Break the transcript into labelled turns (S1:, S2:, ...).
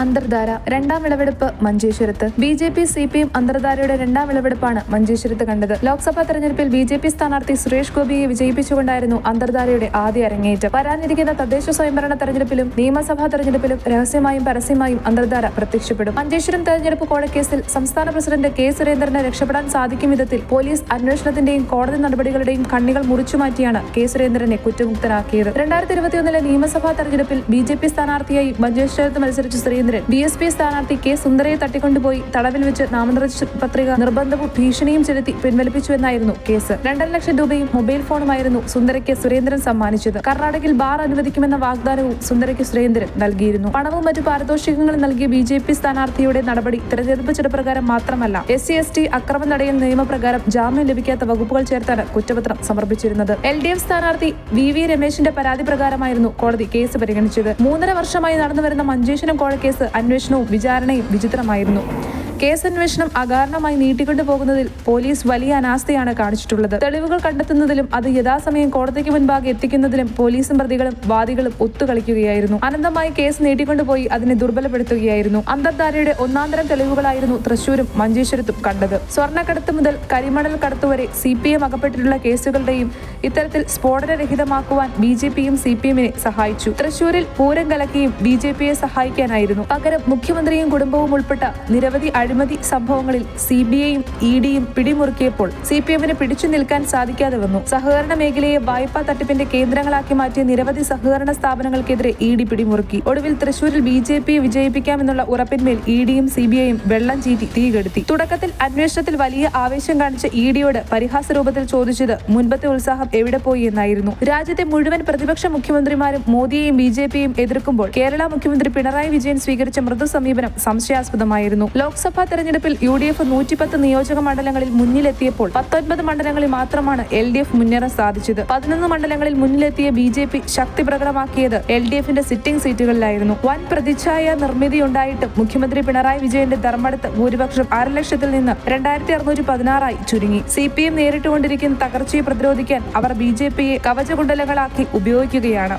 S1: അന്തർധാര രണ്ടാം വിളവെടുപ്പ് മഞ്ചേശ്വരത്ത്. B J P C P M അന്തർധാരയുടെ രണ്ടാം വിളവെടുപ്പാണ് മഞ്ചേശ്വരത്ത് കണ്ടത്. ലോക്സഭാ തെരഞ്ഞെടുപ്പിൽ ബി ജെ പി സ്ഥാനാർത്ഥി സുരേഷ് ഗോപിയെ വിജയിപ്പിച്ചുകൊണ്ടായിരുന്നു അന്തർധാരയുടെ ആദ്യ അരങ്ങേറ്റം. വരാനിരിക്കുന്ന തദ്ദേശ സ്വയംഭരണ തെരഞ്ഞെടുപ്പിലും നിയമസഭാ തെരഞ്ഞെടുപ്പിലും രഹസ്യമായും പരസ്യമായും അന്തർധാര പ്രത്യക്ഷപ്പെടും. മഞ്ചേശ്വരം തെരഞ്ഞെടുപ്പ് കോടക്കേസിൽ സംസ്ഥാന പ്രസിഡന്റ് കെ. സുരേന്ദ്രനെ രക്ഷപ്പെടാൻ സാധിക്കും വിധത്തിൽ പോലീസ് അന്വേഷണത്തിന്റെയും കോടതി നടപടികളുടെയും കണ്ണികൾ മുറിച്ചുമാറ്റിയാണ് കെ. സുരേന്ദ്രനെ കുറ്റമുക്തനാക്കിയത് രണ്ടായിരത്തി ഇരുപത്തിയൊന്നിലെ നിയമസഭാ തെരഞ്ഞെടുപ്പിൽ ബി ജെ പി സ്ഥാനാർത്ഥിയായി മഞ്ചേശ്വരത്ത് മത്സരിച്ച സുരേന്ദ്രൻ ബി എസ് പി സ്ഥാനാർത്ഥി കെ സുന്ദരയെ തട്ടിക്കൊണ്ടുപോയി. തടവിൽ വെച്ച് നാമനിർദ്ദേശ പത്രിക നിർബന്ധവും ഭീഷണിയും ചെലുത്തി പിൻവലിപ്പിച്ചുവെന്നായിരുന്നു കേസ്. രണ്ടര ലക്ഷം രൂപയും മൊബൈൽ ഫോണുമായിരുന്നു സുന്ദരയ്ക്ക് സുരേന്ദ്രൻ സമ്മാനിച്ചത്. കർണാടകയിൽ ബാർ അനുവദിക്കുമെന്ന വാഗ്ദാനവും സുന്ദരയ്ക്ക് സുരേന്ദ്രൻ നൽകിയിരുന്നു. പണവും മറ്റു പാരിതോഷികങ്ങളും നൽകിയ ബി ജെ പി സ്ഥാനാർത്ഥിയുടെ നടപടി തെരഞ്ഞെടുപ്പ് ചട്ടപ്രകാരം മാത്രമല്ല എസ് സി എസ് ടി അക്രമം തടയൽ നിയമപ്രകാരം ജാമ്യം ലഭിക്കാത്ത വകുപ്പുകൾ ചേർത്താണ് കുറ്റപത്രം സമർപ്പിച്ചിരുന്നത്. എൽ ഡി എഫ് സ്ഥാനാർത്ഥി വി വി രമേശിന്റെ പരാതി പ്രകാരമായിരുന്നു കോടതി കേസ് പരിഗണിച്ചത്. മൂന്നര വർഷമായി നടന്നുവരുന്ന മഞ്ചേശ്വരം കോഴക്കേസ് അന്വേഷണവും വിചാരണയും വിചിത്രമായിരുന്നു കേസ് അന്വേഷണം അകാരണമായി നീട്ടിക്കൊണ്ടു പോകുന്നതിൽ പോലീസ് വലിയ അനാസ്ഥയാണ് കാണിച്ചിട്ടുള്ളത്. തെളിവുകൾ കണ്ടെത്തുന്നതിലും അത് യഥാസമയം കോടതിക്ക് മുൻപാകെ എത്തിക്കുന്നതിലും പോലീസും പ്രതികളും വാദികളും ഒത്തുകളിക്കുകയായിരുന്നു. അനന്തമായി കേസ് നീട്ടിക്കൊണ്ടുപോയി അതിനെ ദുർബലപ്പെടുത്തുകയായിരുന്നു. അന്തർധാരയുടെ ഒന്നാന്തരം തെളിവുകളായിരുന്നു തൃശൂരും മഞ്ചേശ്വരത്തും കണ്ടത്. സ്വർണക്കടത്ത് മുതൽ കരിമണൽ കടത്തു വരെ സി പി എം അകപ്പെട്ടിട്ടുള്ള കേസുകളുടെയും ഇത്തരത്തിൽ സ്ഫോടനരഹിതമാക്കുവാൻ ബി ജെ പിയും സി പി എമ്മിനെ സഹായിച്ചു. തൃശൂരിൽ പൂരം കലക്കിയും ബി ജെ പിയെ സഹായിക്കാനായിരുന്നു. പകരം മുഖ്യമന്ത്രിയും കുടുംബവും ഉൾപ്പെട്ട നിരവധി അഴിമതി സംഭവങ്ങളിൽ സി ബി ഐയും ഇ ഡിയും പിടിമുറുക്കിയപ്പോൾ സി പി എമ്മിന് പിടിച്ചു നിൽക്കാൻ സാധിക്കാതെ വന്നു. സഹകരണ മേഖലയെ വായ്പാ തട്ടിപ്പിന്റെ കേന്ദ്രങ്ങളാക്കി മാറ്റിയ നിരവധി സഹകരണ സ്ഥാപനങ്ങൾക്കെതിരെ ഇ ഡി പിടിമുറുക്കി. ഒടുവിൽ തൃശൂരിൽ ബി ജെ പിയെ വിജയിപ്പിക്കാമെന്നുള്ള ഉറപ്പിന്മേൽ ഇ ഡിയും സി ബി ഐയും വെള്ളം ചീറ്റി തീകെടുത്തി. തുടക്കത്തിൽ അന്വേഷണത്തിൽ വലിയ ആവേശം കാണിച്ച ഇ ഡിയോട് പരിഹാസ രൂപത്തിൽ ചോദിച്ചത് മുൻപത്തെ ഉത്സാഹം എവിടെ പോയി എന്നായിരുന്നു. രാജ്യത്തെ മുഴുവൻ പ്രതിപക്ഷ മുഖ്യമന്ത്രിമാരും മോദിയെയും ബി ജെ പിയും എതിർക്കുമ്പോൾ കേരള മുഖ്യമന്ത്രി പിണറായി വിജയൻ സ്വീകരിച്ച മൃദു സമീപനം സംശയാസ്പദമായിരുന്നു. ലോക്സഭാ തെരഞ്ഞെടുപ്പിൽ യു ഡി എഫ് നൂറ്റിപ്പത്ത് നിയോജക മണ്ഡലങ്ങളിൽ മുന്നിലെത്തിയപ്പോൾ പത്തൊൻപത് മണ്ഡലങ്ങളിൽ മാത്രമാണ് എൽ ഡി എഫ് മുന്നേറാൻ സാധിച്ചത്. പതിനൊന്ന് മണ്ഡലങ്ങളിൽ മുന്നിലെത്തിയ ബി ജെ പി ശക്തി പ്രകടമാക്കിയത് എൽ ഡി എഫിന്റെ സിറ്റിംഗ് സീറ്റുകളിലായിരുന്നു. വൻ പ്രതിച്ഛായ നിർമ്മിതിയുണ്ടായിട്ടും മുഖ്യമന്ത്രി പിണറായി വിജയന്റെ ധർമ്മടത്ത് ഭൂരിപക്ഷം അര ലക്ഷത്തിൽ നിന്ന് രണ്ടായിരത്തി അറുന്നൂറ്റി പതിനാറായി ചുരുങ്ങി. സി പി എം നേരിട്ടുകൊണ്ടിരിക്കുന്ന തകർച്ചയെ പ്രതിരോധിക്കാൻ അവർ ബി ജെ പിയെ കവചകുണ്ടലങ്ങളാക്കി ഉപയോഗിക്കുകയാണ്.